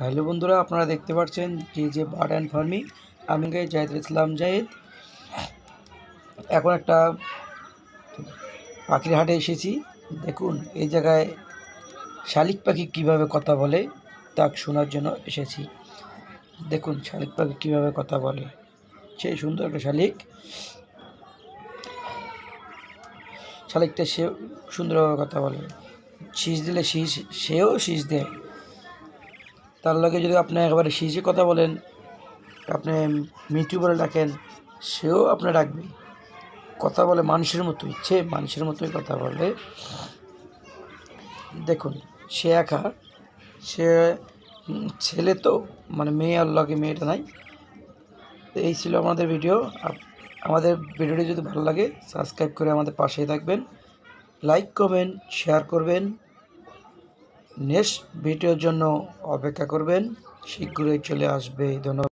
Hello বন্ধুরা, আপনারা দেখতে পাচ্ছেন যে যে বার্ড অ্যান্ড ফার্মিং। আমি গাই জাহিদুল ইসলাম জাহিদ। এখন একটা পাখির হাটে এসেছি। দেখুন, এই জায়গায় শালিক পাখি কীভাবে কথা বলে তা শোনার জন্য এসেছি। দেখুন, শালিক পাখি কীভাবে কথা বলে। সেই সুন্দর একটা শালিক। শালিকটা সে সুন্দরভাবে কথা বলে। শীষ দিলে শীষ, সেও শীষ দেয়। তার লগে যদি আপনি একেবারে শীষে কথা বলেন, আপনি মিঠু বলে ডাকেন, সেও আপনার ডাকবে। কথা বলে মানুষের মতো, ইচ্ছে মানুষের মতোই কথা বলে। দেখুন, সে একা, সে ছেলে তো মানে মেয়ে আর লগে মেয়েটা নাই। এই ছিল আমাদের ভিডিও। আমাদের ভিডিওটি যদি ভালো লাগে, সাবস্ক্রাইব করে আমাদের পাশেই থাকবেন। লাইক করবেন শেয়ার করবেন। নেক্সট ভিডিওর জন্য অপেক্ষা করবেন। শীঘ্রই চলে আসবে। ধন্যবাদ।